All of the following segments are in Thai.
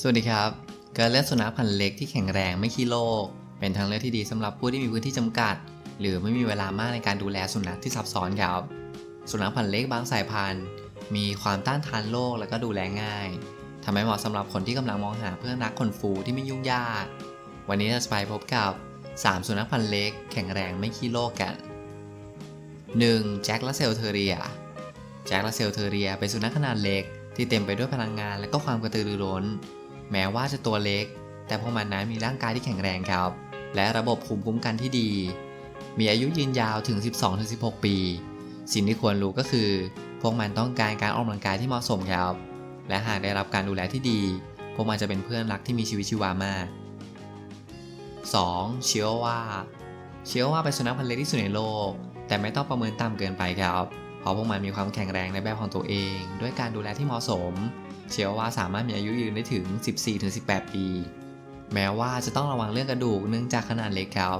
สวัสดีครับ การเลือกสุนัขพันธุ์เล็กที่แข็งแรงไม่ขี้โรคเป็นทางเลือกที่ดีสำหรับผู้ที่มีพื้นที่จำกัด หรือไม่มีเวลามากในการดูแลสุนัขที่ซับซ้อนครับ สุนัขพันธุ์เล็กบางสายพันธุ์ มีความต้านทานโรคและก็ดูแลง่ายทำให้เหมาะสำหหรับคนที่กำลังมองหาเพื่อนรักคนฟูที่ไม่ยุ่งยาก วันนี้เราจะไปพบกับ 3 สุนัขพันธุ์เล็กแข็งแรงไม่ขี้โรคกัน 1. แจ็คและเซลเทเรีย แจ็คและเซลเทเรียเป็นสุนัขขนาดเล็กที่เต็มไปด้วยพลังงานและก็ความกระตือรือร้น แม้ว่าจะตัวเล็ก แต่พวกมันนั้นมีร่างกายที่แข็งแรงครับ และระบบภูมิคุ้มกันที่ดี มีอายุยืนยาวถึง 12-16 ปี สิ่งที่ควรรู้ก็คือ พวกมันต้องการการออกกำลังกายที่เหมาะสมครับ และหากได้รับการดูแลที่ดี พวกมันจะเป็นเพื่อนรักที่มีชีวิตชีวามาก 2. ชิโอวาชิโอวาเป็นสุนัขพันธุ์เล็กที่สุดในโลก แต่ไม่ต้องประเมินต่ำเกินไปครับ เพราะพวกมันมีความแข็งแรงในแบบของตัวเอง ด้วยการดูแลที่เหมาะสม เชื่อว่าสามารถมีอายุยืนได้ถึง 14-18 ปี แม้ว่าจะต้องระวังเรื่องกระดูกเนื่องจากขนาดเล็กครับ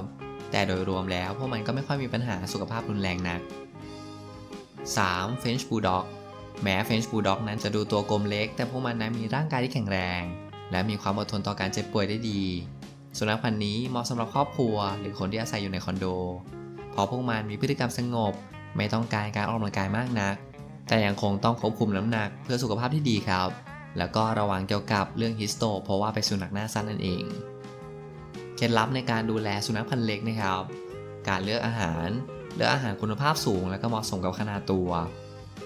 แต่โดยรวมแล้วพวกมันก็ไม่ค่อยมีปัญหาสุขภาพรุนแรงนัก 3. French Bulldog แม้ French Bulldog นั้นจะดูตัวกลมเล็ก แต่พวกมันนั้นมีร่างกายที่แข็งแรง และมีความอดทนต่อการเจ็บป่วยได้ดี สุนัขพันธุ์นี้เหมาะสำหรับครอบครัว หรือคนที่อาศัยอยู่ในคอนโด เพราะพวกมันมีพฤติกรรมสงบ ไม่ต้องการการออกกำลังกายมากนัก แต่ยังคงต้องควบคุมน้ำหนักเพื่อสุขภาพที่ดีครับ แล้วก็ระวังเกี่ยวกับเรื่องฮิสโต เพราะว่าเป็นสุนัขหน้าสั้นนั่นเอง เคล็ดลับในการดูแลสุนัขพันธุ์เล็กนะครับ การเลือกอาหาร เลือกอาหารคุณภาพสูง และก็เหมาะสมกับขนาดตัว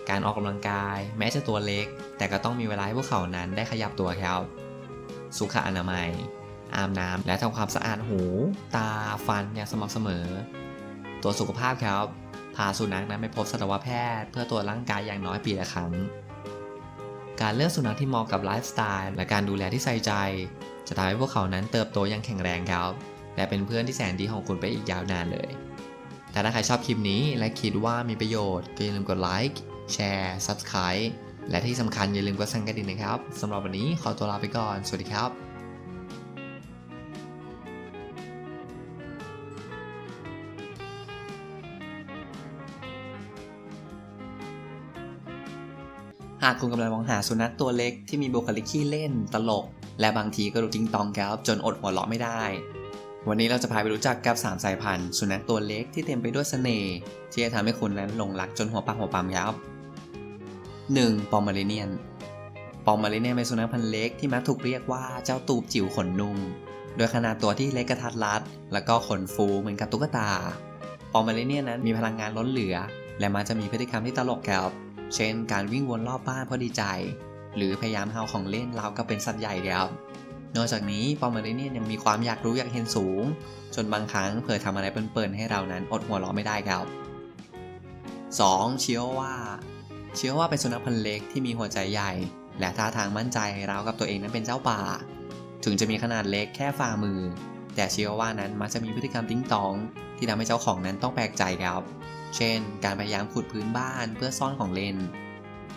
การออกกำลังกาย แม้จะตัวเล็ก แต่ก็ต้องมีเวลาให้พวกเขานั้นได้ขยับตัวครับ สุขอนามัย อาบน้ำและทำความสะอาดหู ตา ฟันอย่างสม่ำเสมอ ตัวสุขภาพครับาสุนัขนั้นไปพบสัตวแพทย์ เพื่อตรวจร่างกายอย่างน้อยปีละครั้ง การเลือกสุนัขที่เหมาะกับไลฟ์สไตล์และการดูแลที่ใส่ใจ จะทำให้พวกเขานั้นเติบโตอย่างแข็งแรงครับ และเป็นเพื่อนที่แสนดีของคุณไปอีกยาวนานเลย แต่ถ้าใครชอบคลิปนี้และคิดว่ามีประโยชน์ก็อย่าลืมกดไลค์แชร์ Subscribe และที่สำคัญอย่าลืมกดสั่นกระดิ่งนะครับสำหรับวันนี้ขอตัวลาไปก่อน สวัสดีครับ หากคุณกำลังมองหาสุนัขตัวเล็กที่มีบุคลิกขี้เล่นตลก และบางทีก็ดูจิงตองครับจนอดหัวเราะไม่ได้ วันนี้เราจะพาไปรู้จักกับ 3 สายพันธุ์ สุนัขตัวเล็กที่เต็มไปด้วยเสน่ห์ที่จะทำให้คุณนั้นหลงรักจนหัวปักหัวปั๊มครับ 1. ปอมเมอเรเนียน ปอมเมอเรเนียนเป็นสุนัขพันธุ์เล็กที่มักถูกเรียกว่าเจ้าตูบจิ๋วขนนุ่ม โดยขนาดตัวที่เล็กกระทัดรัด แล้วก็ขนฟูเหมือนกับตุ๊กตา ปอมเมอเรเนียนนั้นมีพลังงานล้นเหลือ และมันจะมีพฤติกรรมที่ตลกครับ เช่น การวิ่งวนรอบบ้านเพราะดีใจ หรือพยายามเฮาของเล่นเรากับเป็นสัตว์ใหญ่ครับนอกจากนี้ปอมเมอรเนียนยังมีความอยากรู้อยากเห็นสูง จนบางครั้งเผยทำอะไรเปิ่นๆให้เรานั้นอดหัวเราะไม่ได้ครับ 2. ชิโอวาชิโอวาเป็นสุนัขพันธุ์เล็กที่มีหัวใจใหญ่ และท่าทางมั่นใจราวกับตัวเองนั้นเป็นเจ้าป่า ถึงจะมีขนาดเล็กแค่ฝ่ามือ แต่เชิโอวานั้นมักจะมีพฤติกรรมติ้งตอง ที่ทำให้เจ้าของนั้นต้องแปลกใจครับ เช่น การพยายามขุดพื้นบ้านเพื่อซ่อนของเล่น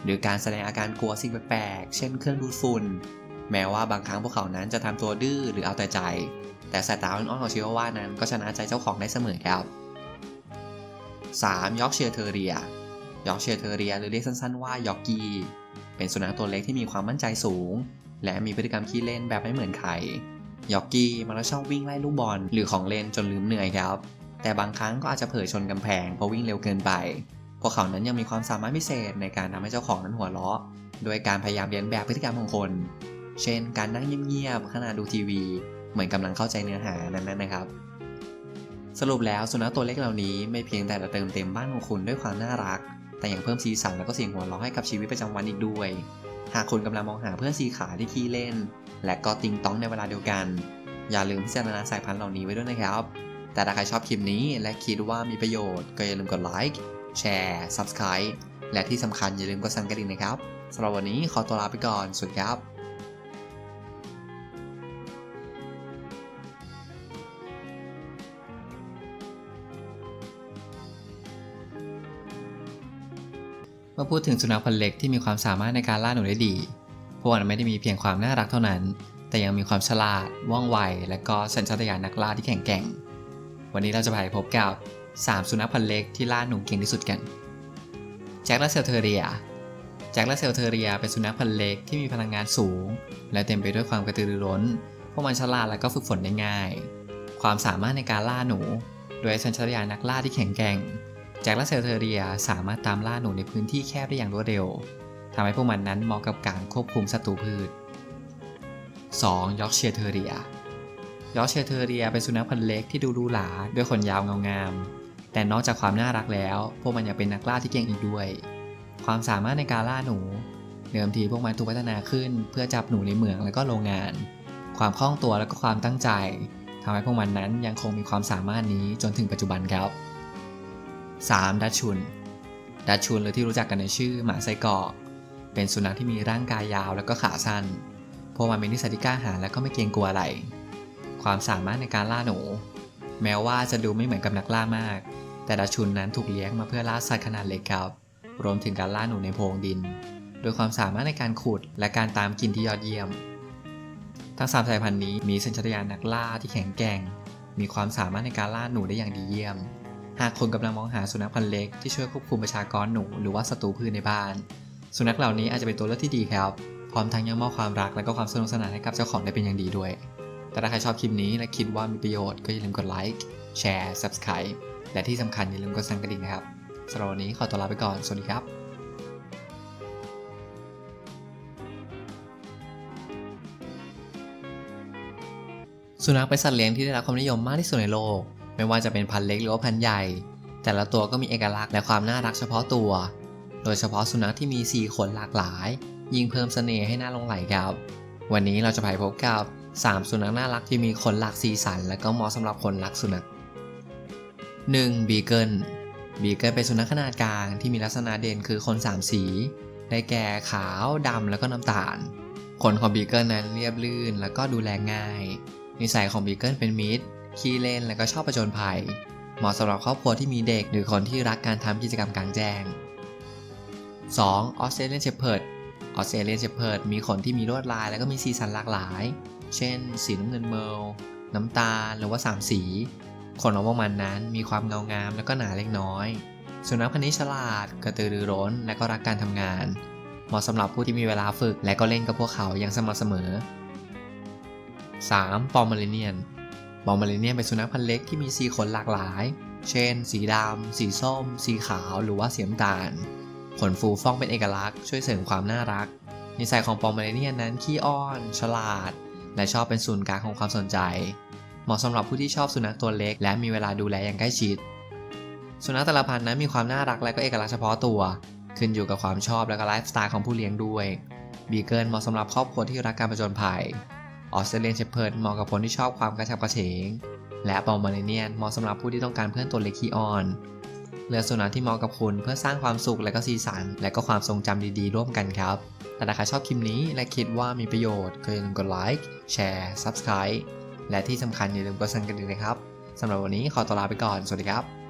หรือการแสดงอาการกลัวสิ่งแปลกๆ เช่นเครื่องดูดฝุ่น แม้ว่าบางครั้งพวกเขานั้นจะทำตัวดื้อหรือเอาแต่ใจ แต่สายตาอ่อนๆของชิวาว่านั้นก็ชนะใจเจ้าของได้เสมอครับ 3. ยอร์กเชียร์เทอเรียยอร์กเชียร์เทอเรียหรือเรียกสั้นๆว่ายอร์กี้ เป็นสุนัขตัวเล็กที่มีความมั่นใจสูง และมีพฤติกรรมขี้เล่นแบบไม่เหมือนใครยอร์กี้มันชอบวิ่งไล่ลูกบอลหรือของเล่นจนลืมเหนื่อยครับ แต่บางครั้งก็อาจจะเผยชนกำแพงเพราะวิ่งเร็วเกินไป พวกเขานั้นยังมีความสามารถพิเศษในการทำให้เจ้าของนั้นหัวเราะโดยการพยายามเลียนแบบพฤติกรรมของคน เช่น การนั่งเงียบๆขณะดูทีวี เหมือนกำลังเข้าใจเนื้อหานั้นๆนะครับ สรุปแล้วสุนัขตัวเล็กเหล่านี้ไม่เพียงแต่จะเติมเต็มบ้านของคุณด้วยความน่ารัก แต่ยังเพิ่มสีสันและก็เสียงหัวเราะให้กับชีวิตประจำวันอีกด้วย หากคุณกำลังมองหาเพื่อนสีขาที่ขี้เล่น และก็ติงต้องในเวลาเดียวกัน อย่าลืมพิจารณาสายพันธุ์เหล่านี้ไว้ด้วยนะครับ แต่ถ้าใครชอบคลิปนี้และคิดว่ามีประโยชน์ก็อย่าลืมกดไลค์แชร์ Subscribe และที่สำคัญอย่าลืมกดสั่นกระดิ่งนะครับสำหรับวันนี้ขอตัวลาไปก่อนสวัสดีครับเมื่อพูดถึงสุนัขพันธุ์เล็กที่มีความสามารถในการล่าหนูได้ดี พวกมันไม่ได้มีเพียงความน่ารักเท่านั้น แต่ยังมีความฉลาด ว่องไว และก็สัญชาตญาณนักล่าที่แข็งแกร่ง วันนี้เราจะไปพบกับ 3 สุนัขพันธุ์เล็กที่ล่าหนูเก่งที่สุดกัน แจ็คและเซลเทอเรีย แจ็คและเซลเทอเรียเป็นสุนัขพันธุ์เล็กที่มีพลังงานสูง และเต็มไปด้วยความกระตือรือร้น พวกมันฉลาดและก็ฝึกฝนได้ง่าย ความสามารถในการล่าหนู โดยสัญชาตญาณนักล่าที่แข็งแกร่ง แจ็คและเซลเทอเรียสามารถตามล่าหนูในพื้นที่แคบได้อย่างรวดเร็วทำให้พวกมันนั้นเหมาะกับการควบคุมศัตรูพืช 2. ยอร์กเชียร์เทอเรีย ยอร์เชียร์เทอเรียเป็นสุนัขพันธุ์เล็กที่ดูรูหราด้วยขนยาวเงางาม แต่นอกจากความน่ารักแล้ว พวกมันยังเป็นนักล่าที่เก่งอีกด้วย ความสามารถในการล่าหนู เดิมทีพวกมันถูกพัฒนาขึ้น เพื่อจับหนูในเหมืองและก็โรงงาน ความคล่องตัวและก็ความตั้งใจทำให้พวกมันนั้นยังคงมีความสามารถนี้จนถึงปัจจุบันครับ 3. ดัชชุน ดัชชุนหรือที่รู้จักกันในชื่อหมาไส้กรอกเป็นสุนัขที่มีร่างกายยาวและก็ขาสั้น พวกมันมีนิสัยที่กล้าหาญและก็ไม่เกรงกลัวอะไร ความสามารถในการล่าหนู แม้ว่าจะดูไม่เหมือนกับนักล่ามาก แต่ดัชชุนนั้นถูกเลี้ยงมาเพื่อล่าสัตว์ขนาดเล็กครับ รวมถึงการล่าหนูในโพรงดิน โดยความสามารถในการขุดและการตามกินที่ยอดเยี่ยม ทั้งสามสายพันธุ์นี้มีสัญชาตญาณนักล่าที่แข็งแกร่ง มีความสามารถในการล่าหนูได้อย่างดีเยี่ยม หากคนกำลังมองหาสุนัขพันธุ์เล็กที่ช่วยควบคุมประชากรหนูหรือว่าศัตรูพืชในบ้าน สุนัขเหล่านี้อาจจะเป็นตัวเลือกที่ดีครับพร้อมทั้งยังมอบความรักและก็ความสนุกสนานให้กับเจ้าของได้เป็นอย่างดีด้วย แต่ถ้าใครชอบคลิปนี้และคิดว่ามีประโยชน์ก็อย่าลืมกดไลค์แชร์ Subscribe และที่สำคัญอย่าลืมกดสั่นกระดิ่งนะครับสำหรับวันนี้ขอตัวลาไปก่อน สวัสดีครับสุนัขเป็นสัตว์เลี้ยงที่ได้รับความนิยมมากที่สุดในโลก ไม่ว่าจะเป็นพันธุ์เล็กหรือว่าพันธุ์ใหญ่ แต่ละตัวก็มีเอกลักษณ์และความน่ารักเฉพาะตัว โดยเฉพาะสุนัขที่มีสีขนหลากหลาย ยิ่งเพิ่มเสน่ห์ให้น่าหลงไหลครับ วันนี้เราจะไปพบกับ 3 สุนัขน่ารักที่มีขนหลากสีสัน และก็เหมาะสำหรับคนรักสุนัข 1. บีเกิลบีเกิลเป็นสุนัขขนาดกลางที่มีลักษณะเด่นคือขนสามสี ได้แก่ขาวดำแล้วก็น้ำตาลขนของบีเกิลนั้นเรียบลื่น แล้วก็ดูแลง่าย นิสัยของบีเกิลเป็นมิตรขี้เล่นและก็ชอบประจนภัย เหมาะสำหรับครอบครัวที่มีเด็กหรือคนที่รักการทำกิจกรรมกลางแจ้ง 2. ออสเตรเลียนเชพเพิร์ดออสเตรเลียนเชพเพิร์ดมีขนที่มีลวดลาย และก็มีสีสันหลากหลาย เช่น สีน้ำเงินเมลน้ำตาลหรือว่าสามสี ขนของมันนั้นมีความเงางามและก็หนาเล็กน้อย สุนัขพันธุ์นี้ฉลาด กระตือรือร้น และก็รักการทำงาน เหมาะสำหรับผู้ที่มีเวลาฝึก และก็เล่นกับพวกเขาอย่างสม่ำเสมอ 3. ปอมเมริเนียนปอมเมริเนียนเป็นสุนัขพันธุ์เล็กที่มีสีขนหลากหลาย เช่น สีดำ สีส้ม สีขาว หรือว่าสีน้ำตาล ขนฟูฟ่องเป็นเอกลักษณ์ช่วยเสริมความน่ารัก นิสัยของปอมเมริเนียนนั้นขี้อ้อน ฉลาด และชอบเป็นศูนย์กลางของความสนใจ เหมาะสำหรับผู้ที่ชอบสุนัขตัวเล็ก และมีเวลาดูแลอย่างใกล้ชิด สุนัขแต่ละพันธุ์นั้นมีความน่ารักและก็เอกลักษณ์เฉพาะตัว ขึ้นอยู่กับความชอบและก็ไลฟ์สไตล์ของผู้เลี้ยงด้วยบีเกิลเหมาะสำหรับครอบครัวที่รักการผจญภัยออสเตรเลียนเชพเพิร์ดเหมาะกับคนที่ชอบความกระฉับกระเฉง และปอมเมริเนียนเหมาะสำหรับผู้ที่ต้องการเพื่อนตัวเล็กขี้อ้อน เลือกสุนัขที่เหมาะกับคุณเพื่อสร้างความสุขและก็สีสัน และก็ความทรงจำดีๆ ร่วมกันครับ แต่ถ้าใครชอบคลิปนี้และคิดว่ามีประโยชน์ก็อย่าลืมกดไลค์แชร์ซับสไคร b e และที่สำคัญอย่าลืมกดสั่นกระดิ่งนะครับสำหรับวันนี้ขอตัวลาไปก่อนสวัสดีครับ